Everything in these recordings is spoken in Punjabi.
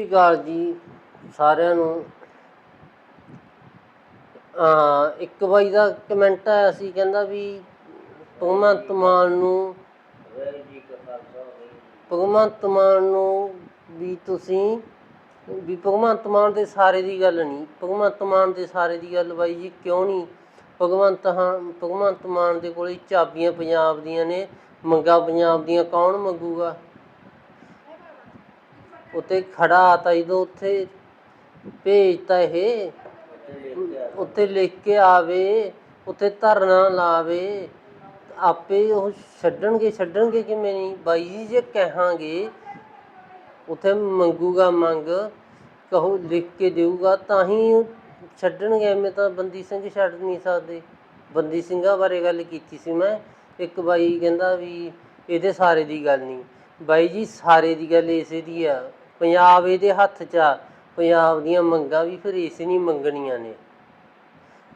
ਸ੍ਰੀ ਅਕਾਲ ਜੀ ਸਾਰਿਆਂ ਨੂੰ। ਆ ਇੱਕ ਬਾਈ ਦਾ ਕਮੈਂਟ ਆਇਆ ਸੀ, ਕਹਿੰਦਾ ਵੀ ਭਗਵੰਤ ਮਾਨ ਨੂੰ ਭਗਵੰਤ ਮਾਨ ਨੂੰ ਵੀ ਤੁਸੀਂ, ਵੀ ਭਗਵੰਤ ਮਾਨ ਦੇ ਸਾਰੇ ਦੀ ਗੱਲ ਨਹੀਂ ਭਗਵੰਤ ਮਾਨ ਦੇ ਸਾਰੇ ਦੀ ਗੱਲ ਬਾਈ ਜੀ ਕਿਉਂ ਨਹੀਂ? ਭਗਵੰਤ ਭਗਵੰਤ ਮਾਨ ਦੇ ਕੋਲੇ ਚਾਬੀਆਂ ਪੰਜਾਬ ਦੀਆਂ ਨੇ, ਮੰਗਾ ਪੰਜਾਬ ਦੀਆਂ ਕੌਣ ਮੰਗੂਗਾ? ਉੱਤੇ ਖੜਾ ਤਾਂ ਜਦੋਂ ਉੱਥੇ ਭੇਜਤਾ ਇਹ, ਉੱਤੇ ਲਿਖ ਕੇ ਆਵੇ, ਉੱਤੇ ਧਰਨਾ ਲਾਵੇ, ਆਪੇ ਉਹ ਛੱਡਣਗੇ ਛੱਡਣਗੇ ਕਿਵੇਂ ਨਹੀਂ? ਬਾਈ ਜੀ ਜੇ ਕਹਾਂਗੇ, ਉੱਥੇ ਮੰਗੂਗਾ ਮੰਗ, ਕਹੋ ਲਿਖ ਕੇ ਦੇਊਗਾ, ਤਾਂ ਹੀ ਛੱਡਣਗੇ। ਐਵੇਂ ਤਾਂ ਬੰਦੀ ਸਿੰਘ ਛੱਡ ਨਹੀਂ ਸਕਦੇ। ਬੰਦੀ ਸਿੰਘਾਂ ਬਾਰੇ ਗੱਲ ਕੀਤੀ ਸੀ ਮੈਂ। ਇੱਕ ਬਾਈ ਕਹਿੰਦਾ ਵੀ ਇਹਦੇ ਸਾਰੇ ਦੀ ਗੱਲ ਨਹੀਂ। ਬਾਈ ਜੀ ਸਾਰੇ ਦੀ ਗੱਲ ਇਸੇ ਦੀ ਆ। ਪੰਜਾਬ ਇਹਦੇ ਹੱਥ 'ਚ ਆ। ਪੰਜਾਬ ਦੀਆਂ ਮੰਗਾਂ ਵੀ ਫਿਰ ਇਸ ਨਹੀਂ ਮੰਗਣੀਆਂ ਨੇ।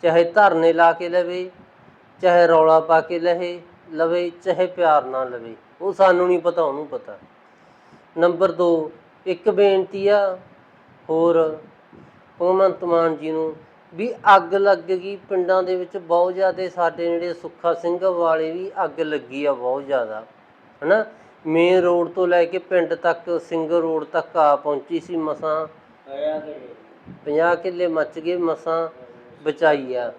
ਚਾਹੇ ਧਰਨੇ ਲਾ ਕੇ ਲਵੇ, ਚਾਹੇ ਰੌਲਾ ਪਾ ਕੇ ਲਹੇ, ਲਵੇ, ਚਾਹੇ ਪਿਆਰ ਨਾਲ ਲਵੇ। ਉਹ ਸਾਨੂੰ ਨਹੀਂ ਪਤਾ, ਉਹਨੂੰ ਪਤਾ। ਨੰਬਰ 2 ਇੱਕ ਬੇਨਤੀ ਆ, ਹੋਰ ਭਗਵੰਤ ਮਾਨ ਜੀ ਨੂੰ ਵੀ ਅੱਗ ਲੱਗ ਗਈ। ਪਿੰਡਾਂ ਦੇ ਵਿੱਚ ਬਹੁਤ ਜ਼ਿਆਦਾ ਸਾਡੇ ਨੇੜੇ ਸੁੱਖਾ ਸਿੰਘ ਵਾਲੇ ਵੀ ਅੱਗ ਲੱਗੀ ਆ, ਬਹੁਤ ਜ਼ਿਆਦਾ। ਹਨਾ? ਮੇਨ ਰੋਡ ਤੋਂ ਲੈ ਕੇ ਪਿੰਡ ਤੱਕ ਸਿੰਗਲ ਰੋਡ ਤੱਕ ਆ ਪਹੁੰਚੀ ਸੀ ਮਸਾਂ। 50 ਕਿੱਲੇ ਮੱਚ ਗਏ ਮਸਾਂ, ਬਚਾਈ ਆ।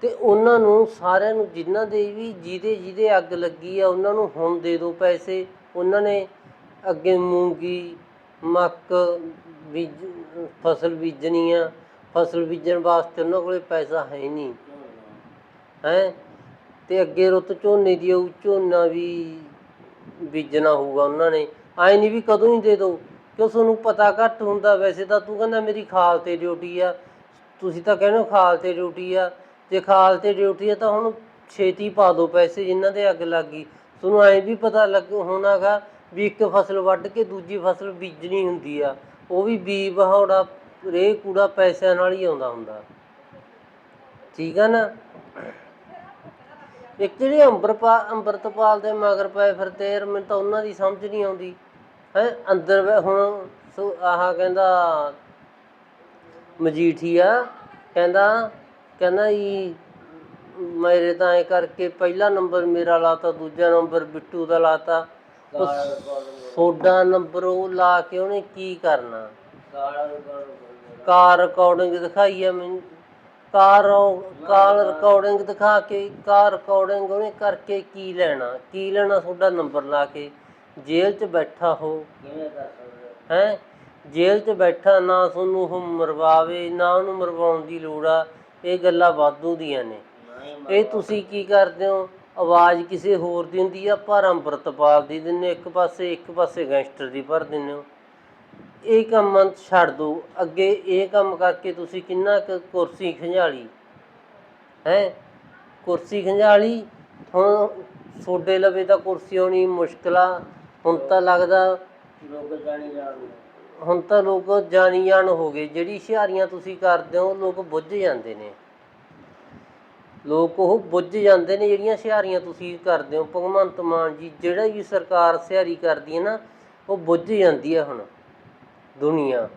ਤੇ ਉਹਨਾਂ ਨੂੰ ਸਾਰਿਆਂ ਨੂੰ ਜਿਨ੍ਹਾਂ ਦੇ ਵੀ ਜਿਹਦੇ ਜਿਹਦੇ ਅੱਗ ਲੱਗੀ ਆ, ਉਹਨਾਂ ਨੂੰ ਹੁਣ ਦੇ ਦਿਓ ਪੈਸੇ। ਉਹਨਾਂ ਨੇ ਅੱਗੇ ਮੂੰਗੀ, ਮੱਕ ਬੀਜ, ਫਸਲ ਬੀਜਣੀ ਆ। ਫਸਲ ਬੀਜਣ ਵਾਸਤੇ ਉਹਨਾਂ ਕੋਲੇ ਪੈਸਾ ਹੈ ਹੀ ਨਹੀਂ। ਹੈ? ਤੇ ਅੱਗੇ ਰੁੱਤ ਝੋਨੇ ਦੀ ਉਹ ਝੋਨਾ ਵੀ ਬੀਜਣਾ ਹੋਊਗਾ ਉਹਨਾਂ ਨੇ। ਐ ਨਹੀਂ ਵੀ ਕਦੋਂ ਹੀ ਦੇ ਦੋ। ਕਿਉਂ ਤੁਹਾਨੂੰ ਪਤਾ ਘੱਟ ਹੁੰਦਾ ਵੈਸੇ ਤਾਂ ਤੂੰ ਕਹਿੰਦਾ ਮੇਰੀ ਖਾਲ ਤੇ ਡਿਊਟੀ ਆ। ਤੁਸੀਂ ਤਾਂ ਕਹਿੰਦੇ ਹੋ ਖਾਲ ਤੇ ਡਿਊਟੀ ਆ। ਜੇ ਖਾਲ ਤੇ ਡਿਊਟੀ ਆ ਤਾਂ ਹੁਣ ਛੇਤੀ ਪਾ ਦਿਓ ਪੈਸੇ ਜਿਨ੍ਹਾਂ ਦੇ ਅੱਗ ਲੱਗ ਗਈ। ਤੁਹਾਨੂੰ ਐ ਵੀ ਪਤਾ ਲੱਗ ਹੋਣਾਗਾ ਵੀ ਇੱਕ ਫਸਲ ਵੱਢ ਕੇ ਦੂਜੀ ਫਸਲ ਬੀਜਣੀ ਹੁੰਦੀ ਆ। ਉਹ ਵੀ ਬੀ ਬਹਾਉੜਾ ਰੇ ਕੂੜਾ ਪੈਸਿਆਂ ਨਾਲ ਹੀ ਆਉਂਦਾ ਹੁੰਦਾ। ਠੀਕ ਆ ਨਾ? ਇੱਕ ਜਿਹੜੇ ਅੰਬਰਪਾ ਅੰਮ੍ਰਿਤਪਾਲ ਦੇ ਮਗਰ ਪਏ ਫਿਰਦੇ ਯਾਰ ਮੈਨੂੰ ਤਾਂ ਉਹਨਾਂ ਦੀ ਸਮਝ ਨਹੀਂ ਆਉਂਦੀ। ਹੈ ਅੰਦਰ ਹੁਣ ਸੋ ਆਹ ਕਹਿੰਦਾ ਮਜੀਠੀਆ ਕਹਿੰਦਾ ਕਹਿੰਦਾ ਜੀ ਮੇਰੇ ਤਾਂ ਐ ਕਰਕੇ ਪਹਿਲਾ ਨੰਬਰ ਮੇਰਾ ਲਾਤਾ ਦੂਜਾ ਨੰਬਰ ਬਿੱਟੂ ਦਾ ਲਾਤਾ। ਉਹ ਸੋਡਾ ਨੰਬਰ ਉਹ ਲਾ ਕੇ ਉਹਨੇ ਕੀ ਕਰਨਾ? ਕਾਰ ਰਿਕਾਰਡਿੰਗ ਦਿਖਾਈ ਆ ਮੈਨੂੰ। ਕਾਰ ਕਾਰ ਰਿਕਾਰਡਿੰਗ ਦਿਖਾ ਕੇ, ਕਾਰ ਰਿਕਾਰਡਿੰਗ ਉਹਨੇ ਕਰਕੇ ਕੀ ਲੈਣਾ? ਕੀ ਲੈਣਾ ਤੁਹਾਡਾ ਨੰਬਰ ਲਾ ਕੇ? ਜੇਲ੍ਹ 'ਚ ਬੈਠਾ ਹੋ। ਹੈ? ਜੇਲ੍ਹ 'ਚ ਬੈਠਾ ਨਾ ਤੁਹਾਨੂੰ ਉਹ ਮਰਵਾਵੇ, ਨਾ ਉਹਨੂੰ ਮਰਵਾਉਣ ਦੀ ਲੋੜ ਆ। ਇਹ ਗੱਲਾਂ ਵਾਧੂ ਦੀਆਂ ਨੇ। ਇਹ ਤੁਸੀਂ ਕੀ ਕਰਦੇ ਹੋ? ਆਵਾਜ਼ ਕਿਸੇ ਹੋਰ ਦੀ ਹੁੰਦੀ ਆ ਪਰ ਅੰਮ੍ਰਿਤਪਾਲ ਦੀ ਦਿੰਦੇ ਇੱਕ ਪਾਸੇ ਇੱਕ ਪਾਸੇ ਗੈਂਗਸਟਰ ਦੀ ਭਰ ਦਿੰਦੇ ਹੋ। ਇਹ ਕੰਮ ਛੱਡ ਦਿਓ ਅੱਗੇ ਇਹ ਕੰਮ ਕਰਕੇ ਤੁਸੀਂ ਕਿੰਨਾ ਕੁ ਕੁਰਸੀ ਖੰਝਾਲੀ? ਹੈ? ਕੁਰਸੀ ਖੰਝਾਲੀ? ਹੁਣ ਸੋਡੇ ਲਵੇ ਤਾਂ ਕੁਰਸੀ ਹੋਣੀ ਮੁਸ਼ਕਿਲ। ਆ ਹੁਣ ਤਾਂ ਲੱਗਦਾ ਹੁਣ ਤਾਂ ਲੋਕ ਜਾਣੀ ਜਾਣ ਹੋ ਗਏ। ਜਿਹੜੀ ਹੁਸ਼ਿਆਰੀਆਂ ਤੁਸੀਂ ਕਰਦੇ ਹੋ ਲੋਕ ਬੁੱਝ ਜਾਂਦੇ ਨੇ। ਲੋਕ ਉਹ ਬੁੱਝ ਜਾਂਦੇ ਨੇ ਜਿਹੜੀਆਂ ਹੁਸ਼ਿਆਰੀਆਂ ਤੁਸੀਂ ਕਰਦੇ ਹੋ। ਭਗਵੰਤ ਮਾਨ ਜੀ ਜਿਹੜਾ ਵੀ ਸਰਕਾਰ ਹੁਸ਼ਿਆਰੀ ਕਰਦੀ ਹੈ ਨਾ ਉਹ ਬੁੱਝ ਜਾਂਦੀ ਹੈ ਹੁਣ। ਦੁਨੀਆ।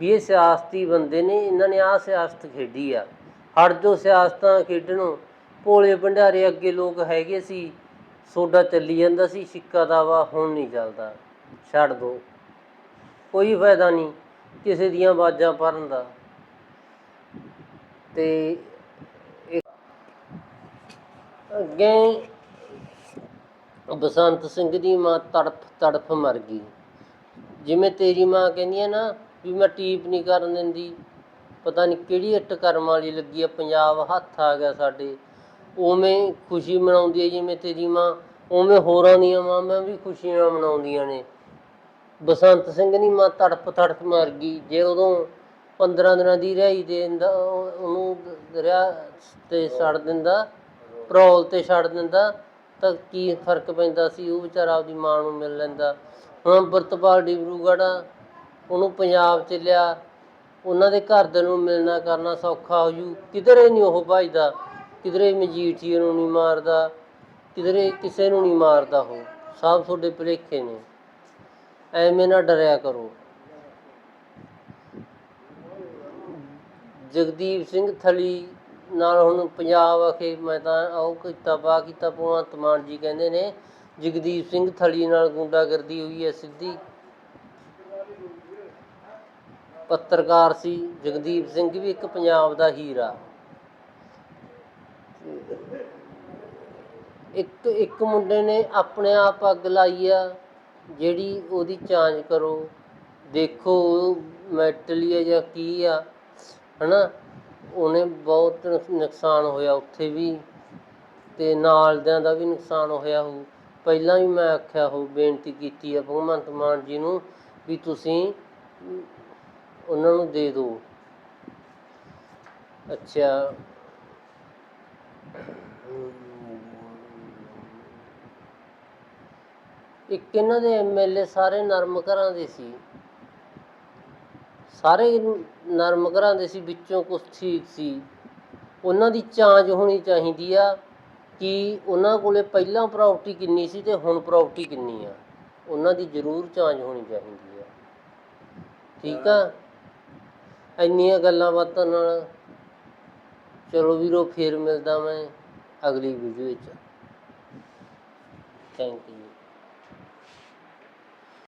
ਵੀ ਇਹ ਸਿਆਸਤੀ ਬੰਦੇ ਨੇ, ਇਹਨਾਂ ਨੇ ਆਹ ਸਿਆਸਤ ਖੇਡੀ ਆ। ਹਟ ਜੋ ਸਿਆਸਤਾਂ ਖੇਡਣੋਂ ਭੋਲੇ ਭੰਡਾਰੇ ਅੱਗੇ ਲੋਕ ਹੈਗੇ ਸੀ। ਸੋਡਾ ਚੱਲੀ ਜਾਂਦਾ ਸੀ, ਸਿੱਕਾ ਦਾਵਾ ਹੁਣ ਨਹੀਂ ਚੱਲਦਾ। ਛੱਡ ਦੋ। ਕੋਈ ਫਾਇਦਾ ਨਹੀਂ ਕਿਸੇ ਦੀਆਂ ਆਵਾਜ਼ਾਂ ਭਰਨ ਦਾ। ਤੇ ਅੱਗੇ ਬਸੰਤ ਸਿੰਘ ਦੀ ਮਾਂ ਤੜਫ ਤੜਫ ਮਰ ਗਈ। ਜਿਵੇਂ ਤੇਰੀ ਮਾਂ ਕਹਿੰਦੀ ਹੈ ਨਾ ਵੀ ਮੈਂ ਟੀਪ ਨਹੀਂ ਕਰਨ ਦਿੰਦੀ, ਪਤਾ ਨਹੀਂ ਕਿਹੜੀ ਇੱਟ ਕਰਮ ਵਾਲੀ ਲੱਗੀ ਆ, ਪੰਜਾਬ ਹੱਥ ਆ ਗਿਆ ਸਾਡੇ। ਉਵੇਂ ਖੁਸ਼ੀ ਮਨਾਉਂਦੀ ਹੈ ਜਿਵੇਂ ਤੇਰੀ ਮਾਂ, ਉਵੇਂ ਹੋਰਾਂ ਦੀਆਂ ਮਾਵਾਂ ਵੀ ਖੁਸ਼ੀਆਂ ਮਨਾਉਂਦੀਆਂ ਨੇ। ਬਸੰਤ ਸਿੰਘ ਦੀ ਮਾਂ ਤੜਪ ਤੜਪ ਮਰ ਗਈ, ਜੇ ਉਦੋਂ 15 ਦਿਨਾਂ ਦੀ ਰਿਹਾਈ ਦੇ ਦਿੰਦਾ ਉਹਨੂੰ ਦਰਿਆ ਤੇ ਛੱਡ ਦਿੰਦਾ, ਪਰੋਲ ਤੇ ਛੱਡ ਦਿੰਦਾ ਤਾਂ ਕੀ ਫ਼ਰਕ ਪੈਂਦਾ ਸੀ? ਉਹ ਵਿਚਾਰਾ ਆਪਦੀ ਮਾਂ ਨੂੰ ਮਿਲ ਲੈਂਦਾ। ਹੁਣ ਬਰਤਪਾਲ ਡਿਬਰੂਗੜ੍ਹ ਉਹਨੂੰ ਪੰਜਾਬ ਚ ਲਿਆ ਉਹਨਾਂ ਦੇ ਘਰ ਦੇ ਨੂੰ ਮਿਲਣਾ ਕਰਨਾ ਸੌਖਾ ਹੋ ਜੂ। ਕਿਧਰੇ ਨਹੀਂ ਉਹ ਭਜਦਾ। ਕਿਧਰੇ ਮਜੀਠੀਏ ਨੂੰ ਨਹੀਂ ਮਾਰਦਾ। ਕਿਧਰੇ ਕਿਸੇ ਨੂੰ ਨਹੀਂ ਮਾਰਦਾ ਉਹ। ਸਭ ਤੁਹਾਡੇ ਭਲੇਖੇ ਨੇ। ਐਵੇਂ ਨਾ ਡਰਿਆ ਕਰੋ। ਜਗਦੀਪ ਸਿੰਘ ਥਲੀ ਨਾਲ ਹੁਣ ਪੰਜਾਬ ਆਖੇ ਮੈਂ ਤਾਂ ਉਹ ਕੀਤਾ ਪਾ ਕੀਤਾ, ਭਗਵੰਤ ਮਾਨ ਜੀ ਕਹਿੰਦੇ ਨੇ, ਜਗਦੀਪ ਸਿੰਘ ਥਲੀ ਨਾਲ ਗੁੰਡਾਗਰਦੀ ਹੋਈ ਹੈ ਸਿੱਧੀ। ਪੱਤਰਕਾਰ ਸੀ ਜਗਦੀਪ ਸਿੰਘ ਵੀ ਇੱਕ ਪੰਜਾਬ ਦਾ ਹੀਰਾ। ਇੱਕ ਇੱਕ ਮੁੰਡੇ ਨੇ ਆਪਣੇ ਆਪ ਅੱਗ ਲਾਈ ਆ, ਜਿਹੜੀ ਉਹਦੀ ਜਾਂਚ ਕਰੋ, ਦੇਖੋ ਮੈਟਲੀ ਆ ਜਾਂ ਕੀ ਆ, ਹਨਾ? ਉਹਨੇ ਬਹੁਤ ਨੁਕਸਾਨ ਹੋਇਆ ਉੱਥੇ ਵੀ ਤੇ ਨਾਲਦਿਆਂ ਦਾ ਵੀ ਨੁਕਸਾਨ ਹੋਇਆ ਹੋ ਪਹਿਲਾਂ ਵੀ ਮੈਂ ਆਖਿਆ ਹੋ ਬੇਨਤੀ ਕੀਤੀ ਆ ਭਗਵੰਤ ਮਾਨ ਜੀ ਨੂੰ ਵੀ ਤੁਸੀਂ ਉਹਨਾਂ ਨੂੰ ਦੇ ਦਿਓ। ਅੱਛਾ। ਇੱਕ ਇਹਨਾਂ ਦੇ ਐਮਐਲਏ ਸਾਰੇ ਨਰਮ ਘਰਾਂ ਦੇ ਸੀ। ਸਾਰੇ ਨਰਮ ਘਰਾਂ ਦੇ ਸੀ, ਵਿੱਚੋਂ ਕੁਝ ਠੀਕ ਸੀ। ਉਹਨਾਂ ਦੀ ਜਾਂਚ ਹੋਣੀ ਚਾਹੀਦੀ ਆ ਕਿ ਉਹਨਾਂ ਕੋਲੇ ਪਹਿਲਾਂ ਪ੍ਰਾਪਰਟੀ ਕਿੰਨੀ ਸੀ ਤੇ ਹੁਣ ਪ੍ਰਾਪਰਟੀ ਕਿੰਨੀ ਆ। ਉਹਨਾਂ ਦੀ ਜ਼ਰੂਰ ਜਾਂਚ ਹੋਣੀ ਚਾਹੀਦੀ ਆ। ਠੀਕ ਆ? ਇੰਨੀਆਂ ਗੱਲਾਂ ਬਾਤਾਂ ਨਾਲ ਚਲੋ ਵੀਰੋ, ਫੇਰ ਮਿਲਦਾ ਮੈਂ ਅਗਲੀ ਵੀਡੀਓ ਵਿੱਚ। Thank you